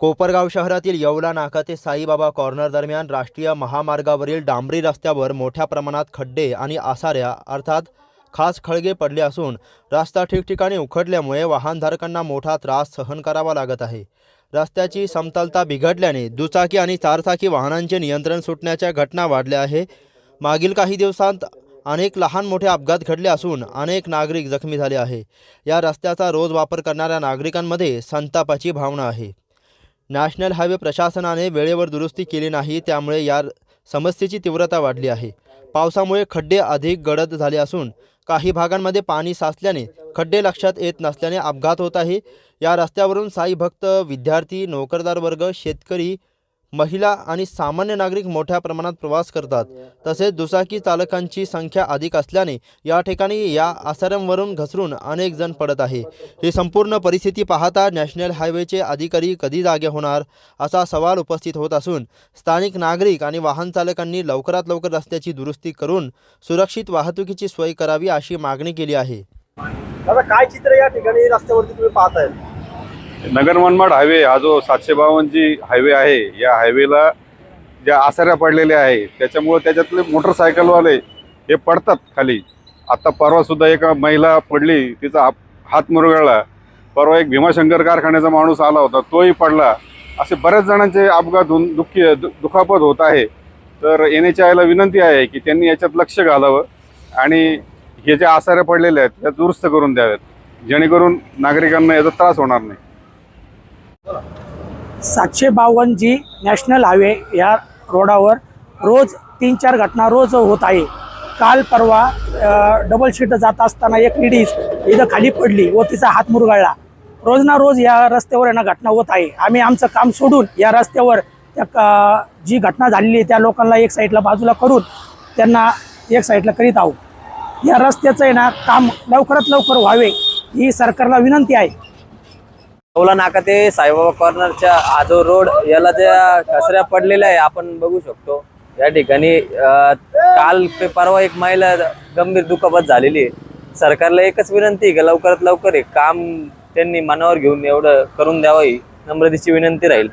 कोपरगाव शहरातील येवला नाका ते साईबाबा कॉर्नर दरम्यान राष्ट्रीय महामार्गावरील डांबरी रस्त्यावर मोठ्या प्रमाणात खड्डे आणि आसाऱ्या अर्थात खास खळगे पडले असून रस्ता ठिकठिकाणी उखडल्यामुळे वाहनधारकांना मोठा त्रास सहन करावा लागत आहे. रस्त्याची समतलता बिघडल्याने दुचाकी आणि चारचाकी वाहनांचे नियंत्रण सुटण्याच्या घटना वाढल्या आहे. मागील काही दिवसांत अनेक लहान मोठे अपघात घडले असून अनेक नागरिक जखमी झाले आहे. या रस्त्याचा रोज वापर करणाऱ्या नागरिकांमध्ये संतापाची भावना आहे. नॅशनल हायवे प्रशासनाने वेळेवर दुरुस्ती केली नाही त्यामुळे या समस्येची तीव्रता वाढली आहे. पावसामुळे खड्डे अधिक गडद झाले असून काही भागांमध्ये पाणी साचल्याने खड्डे लक्षात येत नसल्याने अपघात होत आहे. या रस्त्यावरून साई भक्त विद्यार्थी नोकरदार वर्ग शेतकरी महिला आणि सामान्य नागरिक मोठ्या प्रमाणात प्रवास करतात. तसेच दुचाकी चालकांची संख्या अधिक असल्याने या ठिकाणी या आसाऱ्यांवरून घसरून अनेक जण पडत आहे. ही संपूर्ण परिस्थिती पाहता नॅशनल हायवेचे अधिकारी कधी जागे होणार असा सवाल उपस्थित होत असून स्थानिक नागरिक आणि वाहन चालकांनी लवकरात लवकर रस्त्याची दुरुस्ती करून सुरक्षित वाहतुकीची सोय करावी अशी मागणी केली आहे. काय चित्र या ठिकाणी रस्त्यावरती तुम्ही पाहताय? नगर मनमाड हायवे हा जो सातशे बावन्न जी हायवे आहे या हायवेला ज्या आसाऱ्या पडलेल्या आहे त्याच्यामुळे त्याच्यातले मोटरसायकलवाले हे पडतात खाली. आत्ता परवासुद्धा एका महिला पडली तिचा हात- मुरगळला. परवा एक भीमाशंकर कारखान्याचा माणूस आला होता तोही पडला. असे बऱ्याच जणांचे अपघात होऊन दुःखी दु- दुखापत होत आहे. तर एन एच आयला विनंती आहे की त्यांनी याच्यात लक्ष घालावं आणि हे ज्या आसाऱ्या पडलेल्या आहेत त्या दुरुस्त करून द्याव्यात. जेणेकरून नागरिकांना याचा त्रास होणार नाही. सातशे बावन्न जी नॅशनल हायवे या रोडावर रोज तीन चार घटना रोज होत आहे. काल परवा डबल शीट जात असताना एक लेडीज इथं खाली पडली व तिचा हात मुरगळला. रोज ना रोज या रस्त्यावर आहे ना घटना होत आहे. आम्ही आमचं काम सोडून या रस्त्यावर त्या जी घटना झालेली आहे त्या लोकांना एक साईडला बाजूला करून त्यांना एक साईडला करीत आहोत. या रस्त्याचं आहे ना काम लवकरात लवकर व्हावे ही सरकारला विनंती आहे. कौला नाका ते साईबाबा कॉर्नरच्या आजो रोड याला ज्या कचऱ्या पडलेल्या आहे आपण बघू शकतो. या ठिकाणी काल ते परवा एक महिला गंभीर दुखापत झालेली आहे. सरकारला एकच विनंती आहे की लवकरात लवकर हे काम त्यांनी मनावर घेऊन एवढं करून द्यावं ही. नम्रतेची विनंती राहील.